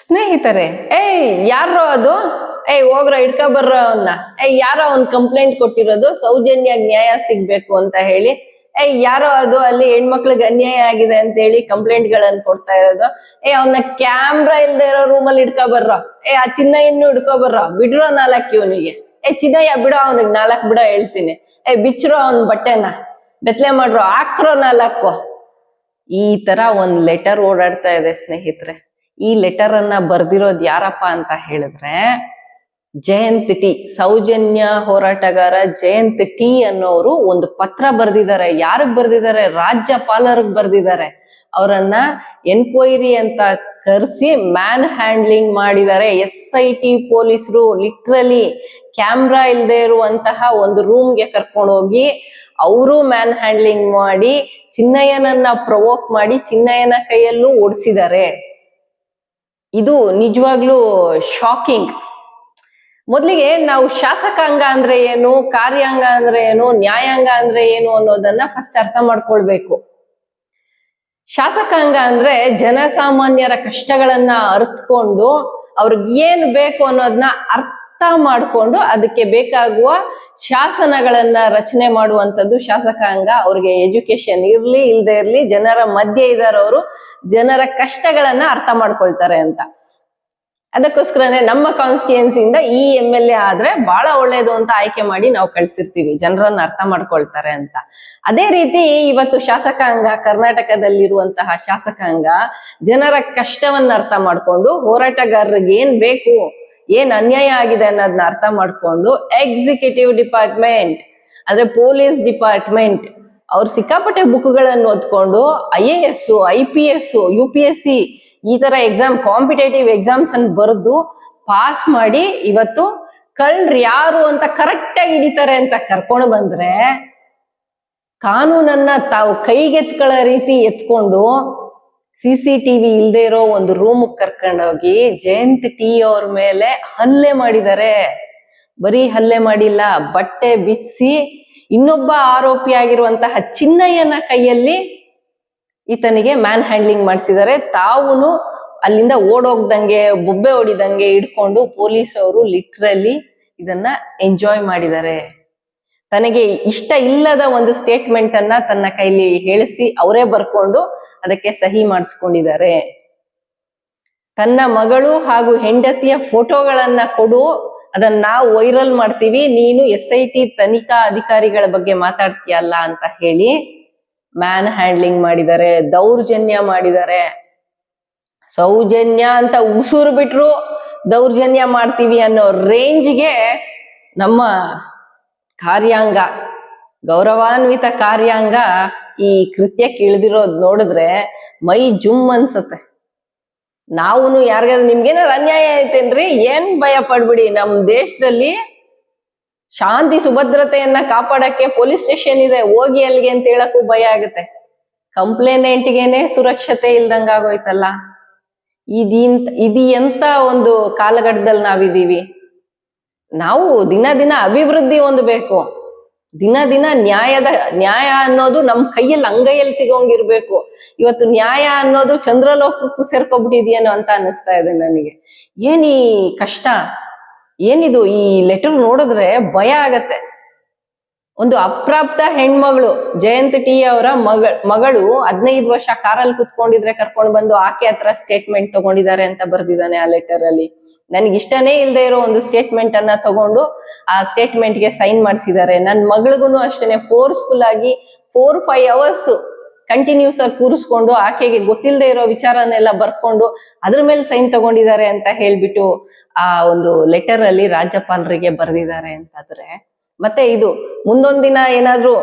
ಸ್ನೇಹಿತರೆ, ಏಯ್ ಯಾರೋ ಅದು? ಏಯ್, ಹೋಗ್ರ, ಹಿಡ್ಕ ಬರ್ರ ಅವನ್ನ ಏಯ್, ಯಾರೋ ಅವ್ನ್ ಕಂಪ್ಲೇಂಟ್ ಕೊಟ್ಟಿರೋದು? ಸೌಜನ್ಯ ನ್ಯಾಯ ಸಿಗ್ಬೇಕು ಅಂತ ಹೇಳಿ. ಏಯ್, ಯಾರೋ ಅದು? ಅಲ್ಲಿ ಹೆಣ್ಮಕ್ಳಿಗೆ ಅನ್ಯಾಯ ಆಗಿದೆ ಅಂತ ಹೇಳಿ ಕಂಪ್ಲೇಂಟ್ ಗಳನ್ನ ಕೊಡ್ತಾ ಇರೋದು. ಏ ಅವನ್ನ ಕ್ಯಾಮ್ರಾ ಇಲ್ದೇ ಇರೋ ರೂಮಲ್ಲಿ ಹಿಡ್ಕ ಬರ್ರ? ಏ ಆ ಚಿನ್ನ ಇನ್ನು ಹಿಡ್ಕೊ ಬರ್ರ? ಬಿಡ್ರೋ ನಾಲ್ಕು ಇವನಿಗೆ. ಏ ಚಿನ್ನಯ್ಯ, ಬಿಡೋ ಅವನಿಗೆ ನಾಲ್ಕು, ಬಿಡೋ ಹೇಳ್ತೀನಿ. ಏ ಬಿಚ್ರೋ ಅವನ್ ಬಟ್ಟೆನ? ಬೆತ್ಲೆ ಮಾಡ್ರೋ? ಹಾಕ್ರೋ ನಾಲ್ಕು? ಈ ತರ ಒಂದ್ ಲೆಟರ್ ಓಡಾಡ್ತಾ ಇದೆ ಸ್ನೇಹಿತರೆ. ಈ ಲೆಟರ್ ಅನ್ನ ಬರ್ದಿರೋದ್ ಯಾರಪ್ಪ ಅಂತ ಹೇಳಿದ್ರೆ ಜಯಂತ್ ಟಿ ಸೌಜನ್ಯ ಹೋರಾಟಗಾರ ಜಯಂತ್ ಟಿ ಅನ್ನೋರು ಒಂದು ಪತ್ರ ಬರ್ದಿದ್ದಾರೆ. ಯಾರಿಗ್ ಬರ್ದಿದ್ದಾರೆ? ರಾಜ್ಯಪಾಲರಿಗೆ ಬರ್ದಿದ್ದಾರೆ. ಅವರನ್ನ ಎನ್ಕ್ವೈರಿ ಅಂತ ಕರೆಸಿ ಮ್ಯಾನ್ ಹ್ಯಾಂಡ್ಲಿಂಗ್ ಮಾಡಿದ್ದಾರೆ. ಎಸ್ ಐ ಟಿ ಪೊಲೀಸರು ಲಿಟ್ರಲಿ ಕ್ಯಾಮ್ರಾ ಇಲ್ಲದೆ ಇರುವಂತಹ ಒಂದು ರೂಮ್ಗೆ ಕರ್ಕೊಂಡು ಹೋಗಿ ಅವರು ಮ್ಯಾನ್ ಹ್ಯಾಂಡ್ಲಿಂಗ್ ಮಾಡಿ ಚಿನ್ನಯ್ಯನನ್ನ ಪ್ರವೋಕ್ ಮಾಡಿ ಚಿನ್ನಯ್ಯನ ಕೈಯಲ್ಲೂ ಓಡಿಸಿದ್ದಾರೆ. ಇದು ನಿಜವಾಗ್ಲೂ ಶಾಕಿಂಗ್ ಮೊದಲಿಗೆ ನಾವು ಶಾಸಕಾಂಗ ಅಂದ್ರೆ ಏನು, ಕಾರ್ಯಾಂಗ ಅಂದ್ರೆ ಏನು, ನ್ಯಾಯಾಂಗ ಅಂದ್ರೆ ಏನು ಅನ್ನೋದನ್ನ ಫಸ್ಟ್ ಅರ್ಥ ಮಾಡ್ಕೊಳ್ಬೇಕು. ಶಾಸಕಾಂಗ ಅಂದ್ರೆ ಜನಸಾಮಾನ್ಯರ ಕಷ್ಟಗಳನ್ನ ಅರ್ಥಕೊಂಡು ಅವ್ರಿಗೆ ಏನ್ ಬೇಕು ಅನ್ನೋದನ್ನ ಅರ್ಥ ಮಾಡ್ಕೊಂಡು ಅದಕ್ಕೆ ಬೇಕಾಗುವ ಶಾಸನಗಳನ್ನ ರಚನೆ ಮಾಡುವಂತದ್ದು ಶಾಸಕಾಂಗ. ಅವ್ರಿಗೆ ಎಜುಕೇಶನ್ ಇರ್ಲಿ, ಇಲ್ದೇ ಇರ್ಲಿ, ಜನರ ಮಧ್ಯೆ ಇದಾರವರು ಜನರ ಕಷ್ಟಗಳನ್ನ ಅರ್ಥ ಮಾಡ್ಕೊಳ್ತಾರೆ ಅಂತ. ಅದಕ್ಕೋಸ್ಕರನೇ ನಮ್ಮ ಕಾನ್ಸ್ಟಿಟ್ಯೂನ್ಸಿಯಿಂದ ಈ ಎಂ ಎಲ್ ಎ ಆದ್ರೆ ಬಹಳ ಒಳ್ಳೇದು ಅಂತ ಆಯ್ಕೆ ಮಾಡಿ ನಾವು ಕಳ್ಸಿರ್ತೀವಿ. ಜನರನ್ನ ಅರ್ಥ ಮಾಡ್ಕೊಳ್ತಾರೆ ಅಂತ. ಅದೇ ರೀತಿ ಇವತ್ತು ಶಾಸಕಾಂಗ, ಕರ್ನಾಟಕದಲ್ಲಿರುವಂತಹ ಶಾಸಕಾಂಗ ಜನರ ಕಷ್ಟವನ್ನ ಅರ್ಥ ಮಾಡ್ಕೊಂಡು ಹೋರಾಟಗಾರರಿಗೆ ಏನ್ ಬೇಕು? ಏನ್ ಅನ್ಯಾಯ ಆಗಿದೆ ಅನ್ನೋದನ್ನ ಅರ್ಥ ಮಾಡ್ಕೊಂಡು ಎಕ್ಸಿಕ್ಯೂಟಿವ್ ಡಿಪಾರ್ಟ್ಮೆಂಟ್ ಅಂದ್ರೆ ಪೊಲೀಸ್ ಡಿಪಾರ್ಟ್ಮೆಂಟ್ ಅವ್ರು ಸಿಕ್ಕಾಪಟ್ಟೆ ಬುಕ್ಗಳನ್ನು ಓದ್ಕೊಂಡು I A S I P S U P S C ಈ ತರ ಎಕ್ಸಾಮ್ ಕಾಂಪಿಟೇಟಿವ್ ಎಕ್ಸಾಮ್ಸ್ ಅನ್ನು ಬರೆದು ಪಾಸ್ ಮಾಡಿ ಇವತ್ತು ಕಳ್ರು ಯಾರು ಅಂತ ಕರೆಕ್ಟ್ ಆಗಿ ಹಿಡಿತಾರೆ ಅಂತ ಕರ್ಕೊಂಡು ಬಂದ್ರೆ ಕಾನೂನನ್ನ ತಾವು ಕೈಗೆತ್ಕೊಳ್ಳೋ ರೀತಿ ಎತ್ಕೊಂಡು ಸಿ ಸಿ ಟಿವಿ ಇಲ್ದೇ ಇರೋ ಒಂದು ರೂಮ್ ಕರ್ಕೊಂಡೋಗಿ ಜಯಂತ್ ಟಿ ಅವ್ರ ಮೇಲೆ ಹಲ್ಲೆ ಮಾಡಿದ್ದಾರೆ ಬರೀ ಹಲ್ಲೆ ಮಾಡಿಲ್ಲ, ಬಟ್ಟೆ ಬಿಚ್ಚಿಸಿ ಇನ್ನೊಬ್ಬ ಆರೋಪಿ ಆಗಿರುವಂತಹ ಚಿನ್ನಯ್ಯನ ಕೈಯಲ್ಲಿ ಈತನಿಗೆ ಮ್ಯಾನ್ ಹ್ಯಾಂಡ್ಲಿಂಗ್ ಮಾಡಿಸಿದ್ದಾರೆ ತಾವುನು ಅಲ್ಲಿಂದ ಓಡೋಗ್ದಂಗೆ, ಬೊಬ್ಬೆ ಹೊಡಿದಂಗೆ ಇಟ್ಕೊಂಡು ಪೊಲೀಸ್ ಅವರು ಲಿಟ್ರಲಿ ಇದನ್ನ ಎಂಜಾಯ್ ಮಾಡಿದ್ದಾರೆ ತನಗೆ ಇಷ್ಟ ಇಲ್ಲದ ಒಂದು ಸ್ಟೇಟ್ಮೆಂಟ್ ಅನ್ನ ತನ್ನ ಕೈಲಿ ಹೇಳಿಸಿ ಅವರೇ ಬರ್ಕೊಂಡು ಅದಕ್ಕೆ ಸಹಿ ಮಾಡಿಸ್ಕೊಂಡಿದ್ದಾರೆ. ತನ್ನ ಮಗಳು ಹಾಗೂ ಹೆಂಡತಿಯ ಫೋಟೋಗಳನ್ನ ಕೊಡು, ಅದನ್ನ ನಾವು ವೈರಲ್ ಮಾಡ್ತೀವಿ, ನೀನು ಎಸ್ ಐ ಟಿ ತನಿಖಾ ಅಧಿಕಾರಿಗಳ ಬಗ್ಗೆ ಮಾತಾಡ್ತೀಯಲ್ಲ ಅಂತ ಹೇಳಿ ಮ್ಯಾನ್ ಹ್ಯಾಂಡ್ಲಿಂಗ್ ಮಾಡಿದ್ದಾರೆ, ದೌರ್ಜನ್ಯ ಮಾಡಿದ್ದಾರೆ. ಸೌಜನ್ಯ ಅಂತ ಉಸುರು ಬಿಟ್ರು ದೌರ್ಜನ್ಯ ಮಾಡ್ತೀವಿ ಅನ್ನೋ ರೇಂಜ್ಗೆ ನಮ್ಮ ಕಾರ್ಯಾಂಗ, ಗೌರವಾನ್ವಿತ ಕಾರ್ಯಾಂಗ ಈ ಕೃತ್ಯಕ್ಕೆ ಇಳಿದಿರೋದು ನೋಡಿದ್ರೆ ಮೈ ಜುಮ್ ಅನ್ಸತ್ತೆ. ನಾವು ಯಾರಿಗಾದ್ರೂ ನಿಮ್ಗೇನಾರು ಅನ್ಯಾಯ ಐತೇನ್ರಿ? ಏನ್ ಭಯ ಪಡ್ಬಿಡಿ, ನಮ್ ದೇಶದಲ್ಲಿ ಶಾಂತಿ ಸುಭದ್ರತೆಯನ್ನ ಕಾಪಾಡಕ್ಕೆ ಪೊಲೀಸ್ ಸ್ಟೇಷನ್ ಇದೆ, ಹೋಗಿ ಅಲ್ಲಿಗೆ ಅಂತ ಹೇಳಕ್ಕೂ ಭಯ ಆಗುತ್ತೆ. ಕಂಪ್ಲೇನೆಂಟ್ಗೆನೆ ಸುರಕ್ಷತೆ ಇಲ್ದಂಗ ಆಗೋಯ್ತಲ್ಲ. ಇದಿಂತ ಇದು ಎಂತ ಒಂದು ಕಾಲಘಟ್ಟದಲ್ಲಿ ನಾವಿದೀವಿ ನಾವು ದಿನ ದಿನ ಅಭಿವೃದ್ಧಿ ಹೊಂದಬೇಕು. ದಿನ ದಿನ ನ್ಯಾಯದ, ನ್ಯಾಯ ಅನ್ನೋದು ನಮ್ ಕೈಯಲ್ಲಿ ಅಂಗೈಯಲ್ಲಿ ಸಿಗೋಂಗಿರ್ಬೇಕು ಇವತ್ತು ನ್ಯಾಯ ಅನ್ನೋದು ಚಂದ್ರಲೋಕಕ್ಕೂ ಸೇರ್ಕೊಬಿಟ್ಟಿದ್ಯೇನೋ ಅಂತ ಅನಿಸ್ತಾ ಇದೆ ನನಗೆ. ಏನ್ ಕಷ್ಟ? ಏನಿದು? ಈ ಲೆಟರ್ ನೋಡಿದ್ರೆ ಭಯ ಆಗತ್ತೆ. ಒಂದು ಅಪ್ರಾಪ್ತ ಹೆಣ್ಮಗಳು, ಜಯಂತ್ ಟಿ ಅವರ ಮಗ, ಮಗಳು ಹದಿನೈದು ವರ್ಷ ಕಾರಲ್ಲಿ ಕುತ್ಕೊಂಡಿದ್ರೆ ಕರ್ಕೊಂಡು ಬಂದು ಆಕೆ ಹತ್ರ ಸ್ಟೇಟ್ಮೆಂಟ್ ತಗೊಂಡಿದ್ದಾರೆ ಅಂತ ಬರ್ದಿದ್ದಾನೆ ಆ ಲೆಟರ್ ಅಲ್ಲಿ. ನನಗೆ ಇಷ್ಟನೇ ಇಲ್ಲದೆ ಇರೋ ಒಂದು ಸ್ಟೇಟ್ಮೆಂಟ್ ಅನ್ನ ತಗೊಂಡು ಆ ಸ್ಟೇಟ್ಮೆಂಟ್ಗೆ ಸೈನ್ ಮಾಡಿಸಿದ್ದಾರೆ. ನನ್ನ ಮಗಳಿಗೂ ಅಷ್ಟೇನೆ ಫೋರ್ಸ್ಫುಲ್ ಆಗಿ ಫೋರ್ ಫೈವ್ ಅವರ್ಸ್ ಕಂಟಿನ್ಯೂಸ್ ಆಗಿ ಕೂರಿಸ್ಕೊಂಡು ಆಕೆಗೆ ಗೊತ್ತಿಲ್ಲದೆ ಇರೋ ವಿಚಾರನೆಲ್ಲ ಬರ್ಕೊಂಡು ಅದ್ರ ಮೇಲೆ ಸೈನ್ ತಗೊಂಡಿದ್ದಾರೆ ಅಂತ ಹೇಳ್ಬಿಟ್ಟು ಆ ಒಂದು ಲೆಟರ್ ಅಲ್ಲಿ ರಾಜ್ಯಪಾಲರಿಗೆ ಬರೆದಿದ್ದಾರೆ ಅಂತಾದ್ರೆ ಮತ್ತೆ ಇದು ಮುಂದೊಂದು ದಿನ ಏನಾದ್ರೂ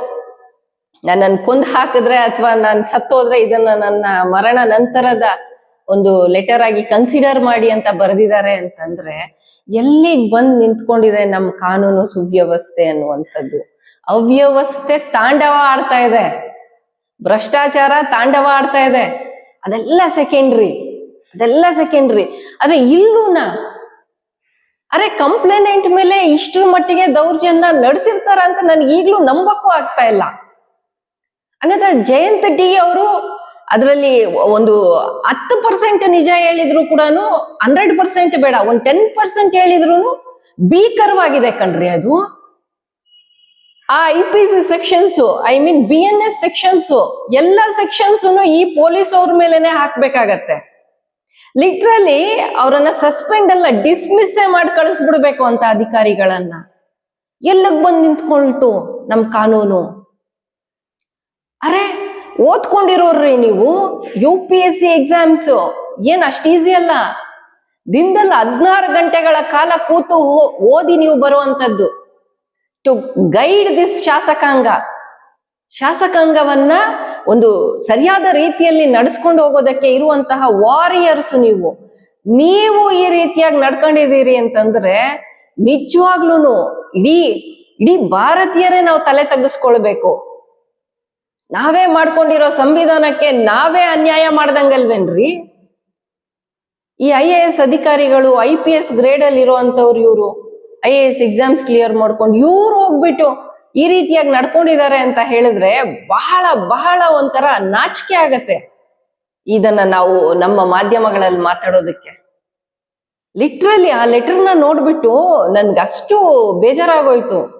ನನ್ನನ್ನು ಕೊಂದ್ ಹಾಕಿದ್ರೆ ಅಥವಾ ನಾನು ಸತ್ತೋದ್ರೆ ಇದನ್ನ ನನ್ನ ಮರಣ ನಂತರದ ಒಂದು ಲೆಟರ್ ಆಗಿ ಕನ್ಸಿಡರ್ ಮಾಡಿ ಅಂತ ಬರೆದಿದ್ದಾರೆ ಅಂತಂದ್ರೆ ಎಲ್ಲಿಗ್ ಬಂದ್ ನಿಂತ್ಕೊಂಡಿದೆ ನಮ್ಮ ಕಾನೂನು ಸುವ್ಯವಸ್ಥೆ ಅನ್ನುವಂಥದ್ದು. ಅವ್ಯವಸ್ಥೆ ತಾಂಡವ ಆಡ್ತಾ ಇದೆ. ಭ್ರಷ್ಟಾಚಾರ ತಾಂಡವ ಆಡ್ತಾ ಇದೆ. ಅದೆಲ್ಲ ಸೆಕೆಂಡ್ರಿ ಅದೆಲ್ಲ ಸೆಕೆಂಡ್ರಿ ಆದ್ರೆ ಇಲ್ಲೂನಾ ಅರೆ ಕಂಪ್ಲೇನೆಂಟ್ ಮೇಲೆ ಇಷ್ಟರ ಮಟ್ಟಿಗೆ ದೌರ್ಜನ್ಯ ನಡೆಸಿರ್ತಾರ ಅಂತ ನನ್ಗೆ ಈಗ್ಲೂ ನಂಬಕ್ಕೂ ಆಗ್ತಾ ಇಲ್ಲ. ಹಾಗಾದ್ರೆ ಜಯಂತ್ ಡಿ ಅವರು ಅದರಲ್ಲಿ ಒಂದು ಹತ್ತು ಪರ್ಸೆಂಟ್ ನಿಜ ಹೇಳಿದ್ರು ಕೂಡ ಹಂಡ್ರೆಡ್ ಪರ್ಸೆಂಟ್ ಬೇಡ, ಒಂದ್ ಟೆನ್ ಪರ್ಸೆಂಟ್ ಹೇಳಿದ್ರು ಭೀಕರವಾಗಿದೆ ಕಣ್ರಿ ಅದು. ಆ I P C sections I mean B N S sections ಎಲ್ಲ ಸೆಕ್ಷನ್ಸ್ ಈ ಪೊಲೀಸ್ ಅವ್ರ ಮೇಲೆನೆ ಹಾಕ್ಬೇಕಾಗತ್ತೆ. ಲಿಟ್ರಲಿ ಅವರನ್ನ ಸಸ್ಪೆಂಡ್ ಅಲ್ಲ ಡಿಸ್ಮಿಸ್ ಮಾಡಿ ಕಳಿಸ್ಬಿಡ್ಬೇಕು ಅಂತ ಅಧಿಕಾರಿಗಳನ್ನ. ಎಲ್ಲಗ್ ಬಂದು ನಿಂತ್ಕೊಳ್ತು ನಮ್ ಕಾನೂನು? ಅರೆ, ಓದ್ಕೊಂಡಿರೋರ್ರಿ ನೀವು U P S C exams ಏನ್ ಅಷ್ಟ್ ಈಸಿ ಅಲ್ಲ? ದಿನದಲ್ಲಿ ಹದಿನಾರು ಗಂಟೆಗಳ ಕಾಲ ಕೂತು ಓದಿ ನೀವು ಬರುವಂತದ್ದು. ಟು ಗೈಡ್ ದಿಸ್ ಶಾಸಕಾಂಗ. ಶಾಸಕಾಂಗವನ್ನ ಒಂದು ಸರಿಯಾದ ರೀತಿಯಲ್ಲಿ ನಡೆಸ್ಕೊಂಡು ಹೋಗೋದಕ್ಕೆ ಇರುವಂತಹ ವಾರಿಯರ್ಸ್ ನೀವು. ನೀವು ಈ ರೀತಿಯಾಗಿ ನಡ್ಕೊಂಡಿದ್ದೀರಿ ಅಂತಂದ್ರೆ ನಿಜವಾಗ್ಲೂನು ಇಡೀ ಇಡೀ ಭಾರತೀಯರೇ ನಾವು ತಲೆ ತಗ್ಗಿಸ್ಕೊಳ್ಬೇಕು. ನಾವೇ ಮಾಡ್ಕೊಂಡಿರೋ ಸಂವಿಧಾನಕ್ಕೆ ನಾವೇ ಅನ್ಯಾಯ ಮಾಡ್ದಂಗಲ್ವೇನ್ರಿ? ಈ ಐ ಎ ಎಸ್ ಅಧಿಕಾರಿಗಳು ಐ ಪಿ ಎಸ್ ಗ್ರೇಡ್ ಅಲ್ಲಿ ಇರುವಂತವ್ರು ಇವರು I A S exams clear ಮಾಡ್ಕೊಂಡು ಇವ್ರು ಹೋಗ್ಬಿಟ್ಟು ಈ ರೀತಿಯಾಗಿ ನಡ್ಕೊಂಡಿದ್ದಾರೆ ಅಂತ ಹೇಳಿದ್ರೆ ಬಹಳ ಬಹಳ ಒಂಥರ ನಾಚಿಕೆ ಆಗತ್ತೆ. ಇದನ್ನ ನಾವು ನಮ್ಮ ಮಾಧ್ಯಮಗಳಲ್ಲಿ ಮಾತಾಡೋದಕ್ಕೆ. ಲಿಟ್ರಲಿ ಆ ಲೆಟರ್ನ ನೋಡ್ಬಿಟ್ಟು ನನ್ಗೆ ಅಷ್ಟು ಬೇಜಾರಾಗೋಯ್ತು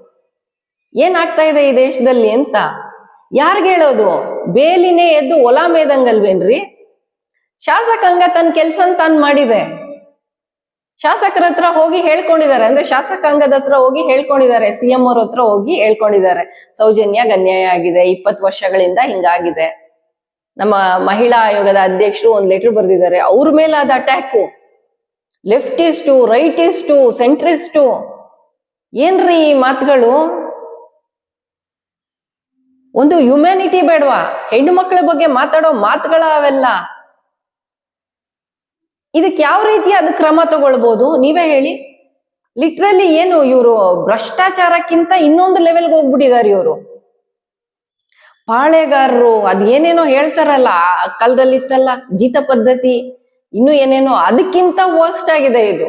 ಏನಾಗ್ತಾ ಇದೆ ಈ ದೇಶದಲ್ಲಿ ಅಂತ? ಯಾರ್ಗೆ ಹೇಳೋದು? ಬೇಲಿನೇ ಎದ್ದು ಹೊಲ ಮೇದಂಗಲ್ವೇನ್ರಿ? ಶಾಸಕಾಂಗ ತನ್ನ ಕೆಲಸ ತಾನು ಮಾಡಿದೆ. ಶಾಸಕರ ಹತ್ರ ಹೋಗಿ ಹೇಳ್ಕೊಂಡಿದ್ದಾರೆ. ಅಂದ್ರೆ ಶಾಸಕಾಂಗದ ಹತ್ರ ಹೋಗಿ ಹೇಳ್ಕೊಂಡಿದ್ದಾರೆ. ಸಿ ಎಂ ಅವ್ರ ಹತ್ರ ಹೋಗಿ ಹೇಳ್ಕೊಂಡಿದ್ದಾರೆ. ಸೌಜನ್ಯ ಅನ್ಯಾಯ ಆಗಿದೆ. ಇಪ್ಪತ್ತು ವರ್ಷಗಳಿಂದ ಹಿಂಗಾಗಿದೆ. ನಮ್ಮ ಮಹಿಳಾ ಆಯೋಗದ ಅಧ್ಯಕ್ಷರು ಒಂದ್ ಲೆಟರ್ ಬರೆದಿದ್ದಾರೆ. ಅವ್ರ ಮೇಲೆ ಅದ ಅಟ್ಯಾಕು ಲೆಫ್ಟಿಸ್ಟು ರೈಟಿಸ್ಟು ಸೆಂಟ್ರಿಸ್ಟು ಏನ್ರಿ ಈ ಮಾತುಗಳು? ಒಂದು ಹ್ಯುಮ್ಯಾನಿಟಿ ಬೇಡವಾ? ಹೆಣ್ಣು ಮಕ್ಕಳ ಬಗ್ಗೆ ಮಾತಾಡೋ ಮಾತುಗಳ ಅವೆಲ್ಲ ಇದಕ್ಕೆ ಯಾವ ರೀತಿಯಾದ ಕ್ರಮ ತಗೊಳ್ಬಹುದು ನೀವೇ ಹೇಳಿ. ಲಿಟ್ರಲಿ ಏನು ಇವರು ಭ್ರಷ್ಟಾಚಾರಕ್ಕಿಂತ ಇನ್ನೊಂದು ಲೆವೆಲ್ಗೆ ಹೋಗ್ಬಿಟ್ಟಿದ್ದಾರೆ ಇವರು. ಪಾಳೆಗಾರರು ಅದೇನೇನೋ ಹೇಳ್ತಾರಲ್ಲ, ಆ ಕಾಲದಲ್ಲಿ ಇತ್ತಲ್ಲ ಜೀತ ಪದ್ಧತಿ, ಇನ್ನು ಏನೇನೋ, ಅದಕ್ಕಿಂತ ವರ್ಸ್ಟ್ ಆಗಿದೆ ಇದು.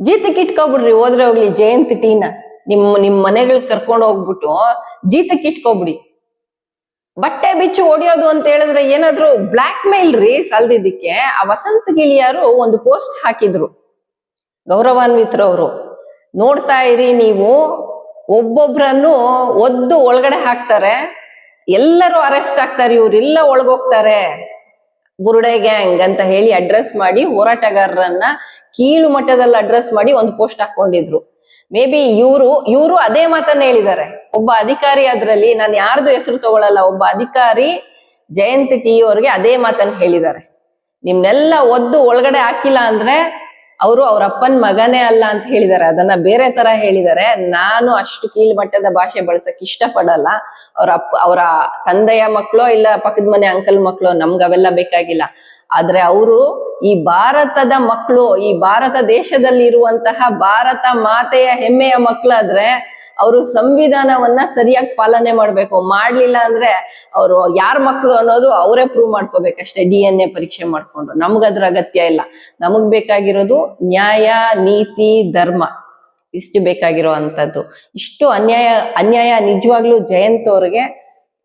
ಜೀತಕ್ಕೆ ಇಟ್ಕೊಬಿಡ್ರಿ, ಹೋದ್ರೆ ಹೋಗ್ಲಿ, ಜಯಂತಿ ಟೀನ. ನಿಮ್ ನಿಮ್ ಮನೆಗಳಿಗೆ ಕರ್ಕೊಂಡು ಹೋಗ್ಬಿಟ್ಟು ಜೀತಕ್ಕೆ ಇಟ್ಕೊಬಿಡಿ. ಬಟ್ಟೆ ಬಿಚ್ಚು ಓಡಿಯೋದು ಅಂತ ಹೇಳಿದ್ರೆ ಏನಾದ್ರು ಬ್ಲಾಕ್ ಮೇಲ್ ರೀ ಸಲ್ದಿದ್ದಕ್ಕೆ, ಆ ವಸಂತ ಗಿಳಿಯಾರು ಒಂದು ಪೋಸ್ಟ್ ಹಾಕಿದ್ರು. ಗೌರವಾನ್ವಿತ್ರವರು, ನೋಡ್ತಾ ಇರಿ ನೀವು, ಒಬ್ಬೊಬ್ರನ್ನು ಒದ್ದು ಒಳಗಡೆ ಹಾಕ್ತಾರೆ. ಎಲ್ಲರೂ ಅರೆಸ್ಟ್ ಆಗ್ತಾರೆ, ಇವ್ರೆಲ್ಲ ಒಳಗೋಗ್ತಾರೆ. ಬುರುಡೆ ಗ್ಯಾಂಗ್ ಅಂತ ಹೇಳಿ ಅಡ್ರೆಸ್ ಮಾಡಿ ಹೋರಾಟಗಾರರನ್ನ ಕೀಳು ಮಟ್ಟದಲ್ಲಿ ಅಡ್ರೆಸ್ ಮಾಡಿ ಒಂದು ಪೋಸ್ಟ್ ಹಾಕೊಂಡಿದ್ರು. ಮೇ ಬಿ ಇವರು ಇವರು ಅದೇ ಮಾತನ್ನ ಹೇಳಿದ್ದಾರೆ. ಒಬ್ಬ ಅಧಿಕಾರಿ ಅದ್ರಲ್ಲಿ, ನಾನು ಯಾರ್ದು ಹೆಸರು ತಗೊಳಲ್ಲ, ಒಬ್ಬ ಅಧಿಕಾರಿ ಜಯಂತ್ ಟಿ ಅವ್ರಿಗೆ ಅದೇ ಮಾತನ್ನ ಹೇಳಿದ್ದಾರೆ. ನಿಮ್ನೆಲ್ಲ ಒದ್ದು ಒಳಗಡೆ ಹಾಕಿಲ್ಲ ಅಂದ್ರೆ ಅವರು ಅವ್ರ ಅಪ್ಪನ್ ಮಗನೇ ಅಲ್ಲ ಅಂತ ಹೇಳಿದ್ದಾರೆ ಅದನ್ನ ಬೇರೆ ತರ ಹೇಳಿದ್ದಾರೆ ನಾನು ಅಷ್ಟು ಕೀಳ್ಮಟ್ಟದ ಭಾಷೆ ಬಳಸಕ್ ಇಷ್ಟಪಡಲ್ಲ. ಅವ್ರ ಅಪ್ಪ, ಅವರ ತಂದೆಯ ಮಕ್ಕಳೋ ಇಲ್ಲ ಪಕ್ಕದ ಮನೆ ಅಂಕಲ್ ಮಕ್ಕಳೋ ನಮ್ಗೆ ಅವೆಲ್ಲ ಬೇಕಾಗಿಲ್ಲ. ಆದ್ರೆ ಅವರು ಈ ಭಾರತದ ಮಕ್ಕಳು ಈ ಭಾರತ ದೇಶದಲ್ಲಿ ಇರುವಂತಹ ಭಾರತ ಮಾತೆಯ ಹೆಮ್ಮೆಯ ಮಕ್ಕಳಾದ್ರೆ ಅವರು ಸಂವಿಧಾನವನ್ನ ಸರಿಯಾಗಿ ಪಾಲನೆ ಮಾಡ್ಬೇಕು. ಮಾಡ್ಲಿಲ್ಲ ಅಂದ್ರೆ ಅವರು ಯಾರ ಮಕ್ಕಳು ಅನ್ನೋದು ಅವರೇ ಪ್ರೂವ್ ಮಾಡ್ಕೋಬೇಕಷ್ಟೇ ಡಿ ಎನ್ ಎ ಪರೀಕ್ಷೆ ಮಾಡ್ಕೊಂಡು. ನಮ್ಗದ್ರ ಅಗತ್ಯ ಇಲ್ಲ. ನಮಗ್ ಬೇಕಾಗಿರೋದು ನ್ಯಾಯ, ನೀತಿ, ಧರ್ಮ. ಇಷ್ಟು ಬೇಕಾಗಿರೋ ಅಂತದ್ದು ಇಷ್ಟು ಅನ್ಯಾಯ ಅನ್ಯಾಯ ನಿಜವಾಗ್ಲೂ ಜಯಂತ್ ಅವ್ರಿಗೆ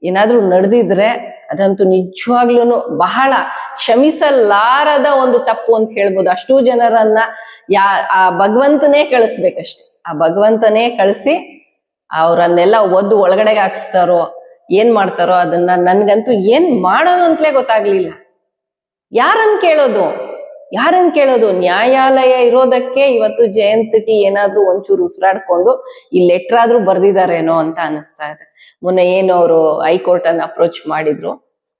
ಏನಾದ್ರೂ ನಡೆದಿದ್ರೆ ಅದಂತೂ ನಿಜವಾಗ್ಲೂ ಬಹಳ ಕ್ಷಮಿಸಲಾರದ ಒಂದು ತಪ್ಪು ಅಂತ ಹೇಳ್ಬೋದು. ಅಷ್ಟು ಜನರನ್ನ ಯಾ, ಆ ಭಗವಂತನೇ ಕಳಿಸ್ಬೇಕಷ್ಟೆ. ಆ ಭಗವಂತನೇ ಕಳಿಸಿ ಅವರನ್ನೆಲ್ಲ ಒದ್ದು ಒಳಗಡೆಗೆ ಹಾಕ್ಸ್ತಾರೋ, ಏನ್ ಮಾಡ್ತಾರೋ ಅದನ್ನ ನನ್ಗಂತೂ ಏನ್ ಮಾಡೋದು ಅಂತಲೇ ಗೊತ್ತಾಗ್ಲಿಲ್ಲ. ಯಾರನ್ ಕೇಳೋದು? ಯಾರನ್ ಕೇಳೋದು? ನ್ಯಾಯಾಲಯ ಇರೋದಕ್ಕೆ ಇವತ್ತು ಜಯಂತ್ ಟಿ ಏನಾದ್ರೂ ಒಂಚೂರು ಉಸಿರಾಡ್ಕೊಂಡು ಈ ಲೆಟರ್ ಆದ್ರೂ ಬರ್ದಿದಾರೇನೋ ಅಂತ ಅನಿಸ್ತಾ ಇದೆ. ಮೊನ್ನೆ ಏನು ಅವರು ಹೈಕೋರ್ಟ್ ಅನ್ನ ಅಪ್ರೋಚ್ ಮಾಡಿದ್ರು.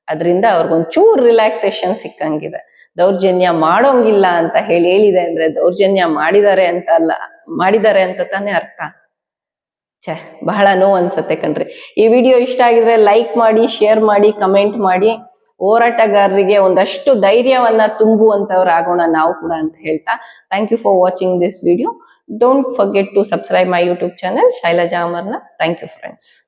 ಅದರಿಂದ ಅವ್ರಿಗೊಂಚೂರು ರಿಲ್ಯಾಕ್ಸೇಷನ್ ಸಿಕ್ಕಂಗಿದೆ. ದೌರ್ಜನ್ಯ ಮಾಡೋಂಗಿಲ್ಲ ಅಂತ ಹೇಳಿ ಹೇಳಿದೆ ಅಂದ್ರೆ ದೌರ್ಜನ್ಯ ಮಾಡಿದ್ದಾರೆ ಅಂತ ಅಲ್ಲ ಮಾಡಿದ್ದಾರೆ ಅಂತ ತಾನೇ ಅರ್ಥ. ಛೆ, ಬಹಳ ನೋವು ಅನ್ಸತ್ತೆ ಕಣ್ರಿ. ಈ ವಿಡಿಯೋ ಇಷ್ಟ ಆಗಿದ್ರೆ ಲೈಕ್ ಮಾಡಿ ಶೇರ್ ಮಾಡಿ ಕಮೆಂಟ್ ಮಾಡಿ. ಹೋರಾಟಗಾರರಿಗೆ ಒಂದಷ್ಟು ಧೈರ್ಯವನ್ನ ತುಂಬುವಂತವ್ರು ಆಗೋಣ ನಾವು ಕೂಡ ಅಂತ ಹೇಳ್ತಾ thank you for watching this video don't forget to subscribe my YouTube channel Shailaja ಅಮರ್ನ thank you friends